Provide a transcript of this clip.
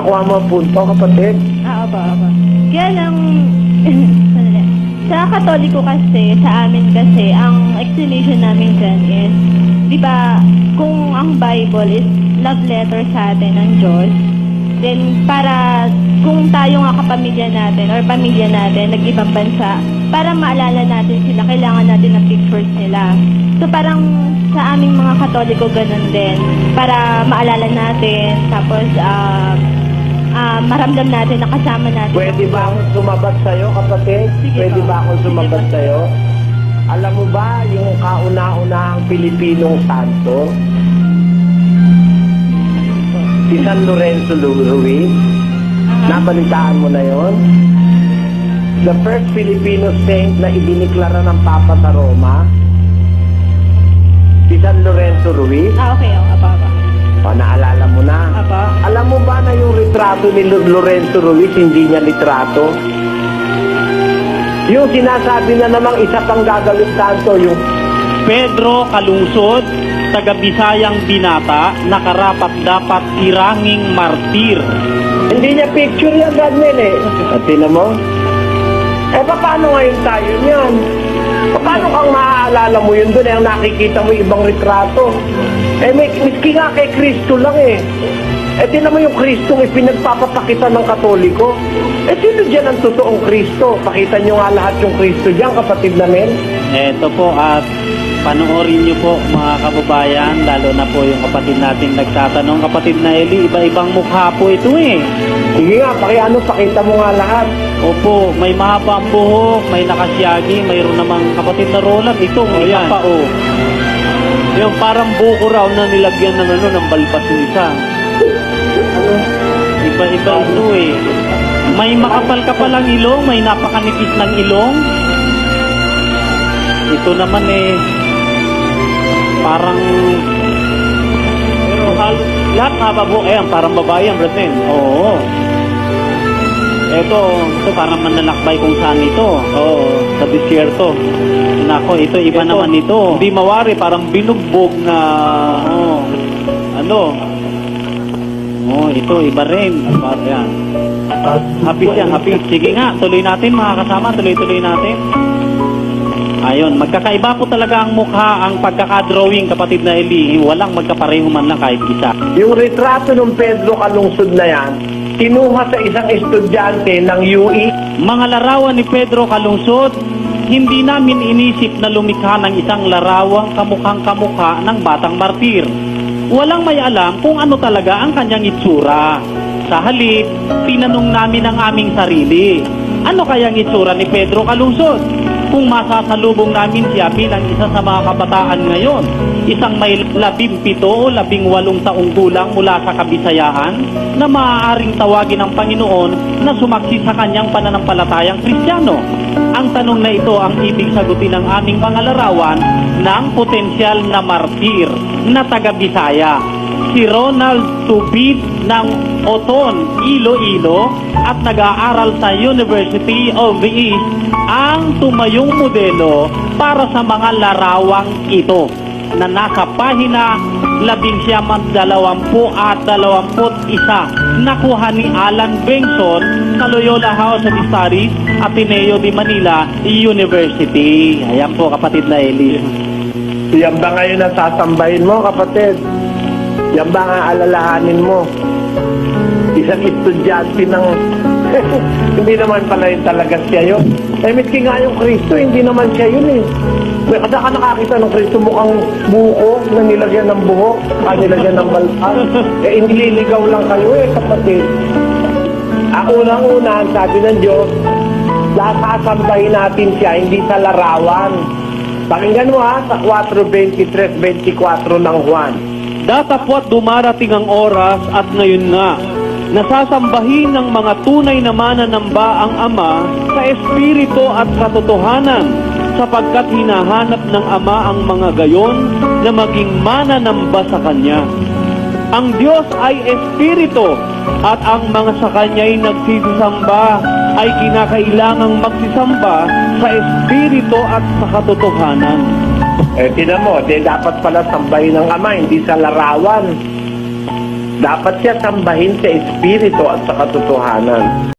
Nakuha mo ang punto, kapatid. Ah, opo, opo. Kaya lang, sandali. sa katoliko kasi, sa amin kasi, ang explanation namin dyan is, di ba, kung ang Bible is love letter sa atin ng Diyos, then para kung tayo nga kapamilya natin or pamilya natin, nag-ibang bansa, para maalala natin sila, kailangan natin ng pictures nila. So parang sa aming mga katoliko ganun din, para maalala natin, tapos ah ah, maramdam natin na kasama natin. Pwede ba akong sumabat sa'yo, kapatid? Sige Pwede po. ba akong Sige sumabat po. sa'yo? Alam mo ba yung kauna-unahang Pilipinong santo? Si San Lorenzo Ruiz? Aha. Nabalitaan mo na yon? The first Filipino saint na ibiniklara ng Papa sa Roma? Si San Lorenzo Ruiz? Ah, okay. Oh, apa, apa. O, naalala mo na? Apa. Alam mo ba na yung retrato ni Lo- Lorenzo Ruiz, hindi niya litrato? Yung sinasabi na namang isa pang gagawin santo, yung Pedro Kalungsod, taga Bisayang Binata, nakarapat dapat iranging martir. hindi niya picture yan, Gadman eh. At tinan mo? Eh, paano ngayon tayo niyan? Paano kang maaalala mo yun doon eh, ang nakikita mo ibang retrato? Eh, may, miski nga kay Kristo lang eh. Eh, tinan mo yung Kristo eh, pinagpapapakita ng Katoliko. Eh, sino dyan ang totoong Kristo? Pakita nyo nga lahat yung Kristo dyan, kapatid namin. Eto po at panoorin niyo po mga kababayan, lalo na po yung kapatid nating nagtatanong. Kapatid na Eli, iba-ibang mukha po ito eh. Sige nga, pakiano, pakita mo nga lahat. Opo, may mahaba ang buhok, may nakasyagi, mayroon namang kapatid na Roland. Ito, may yan. pa oh. Yung parang buko raw na nilagyan ng ano, ng balbas isa. Iba-iba ito eh. May makapal-kapal ang ilong, may napakanipis ng ilong. Ito naman eh, parang Pero halos, lahat buhok. Ayan, parang babae ang Brazil. Oo. Ito, ito parang manlalakbay kung saan ito. Oo, sa disyerto. Nako, ito iba Ito, naman ito. Hindi mawari, parang binugbog na, Oo. ano, Oh, ito iba rin. parang yan. Hapis yan, hapis. Sige nga, tuloy natin mga kasama, tuloy-tuloy natin. Ayun, magkakaiba po talaga ang mukha, ang pagkakadrawing kapatid na Eli. Walang magkapareho man lang kahit isa. Yung retrato ng Pedro Kalungsod na yan, kinuha sa isang estudyante ng. UE. Mga larawan ni Pedro Kalungsod, hindi namin inisip na lumikha ng isang larawang kamukhang kamukha ng batang martir. Walang may alam kung ano talaga ang kanyang itsura. Sa halip, tinanong namin ang aming sarili. Ano kayang itsura ni Pedro Kalungsod? Kung masasalubong namin siya bilang isa sa mga kabataan ngayon, isang may labing pito o labing walong taong gulang mula sa kabisayaan na maaaring tawagin ng Panginoon na sumaksi sa kanyang pananampalatayang Kristiyano. Ang tanong na ito ang ibig sagutin ng aming mga larawan ng potensyal na martir na taga-Bisaya. Si Ronald Tubid ng Oton, Iloilo at nag-aaral sa University of the East ang tumayong modelo para sa mga larawang ito na nasa pahina labing siyam dalawampu at dalawamput isa nakuha ni Alan Benson sa Loyola House of Studies Ateneo de Manila University. Ayan po kapatid na Eli. Yan ba ngayon ang sasambahin mo, kapatid? Yan ba ang alalahanin mo? Isang estudyante ng... hindi naman pala yun talaga siya yun. Eh, miski nga yung Kristo, hindi naman siya yun eh. May kada ka nakakita ng Kristo mukhang buko na nilagyan ng buhok, ah, nilagyan ng balbas. eh, inililigaw lang kayo eh, kapatid. Ang unang-una, ang sabi ng Diyos, sasambahin natin siya, hindi sa larawan. Pakinggan mo ha, sa 4.23.24 ng Juan. Datapwat dumarating ang oras at ngayon nga, nasasambahin ng mga tunay na mananamba ang Ama sa Espiritu at katotohanan, sapagkat hinahanap ng Ama ang mga gayon na maging mananamba sa Kanya. Ang Diyos ay Espiritu at ang mga sa Kanya'y nagsisamba ay kinakailangang magsisamba sa Espiritu at sa katotohanan. Eh, tinan mo, di dapat pala sambahin ng Ama, hindi sa larawan. Dapat siya sambahin sa espiritu at sa katotohanan.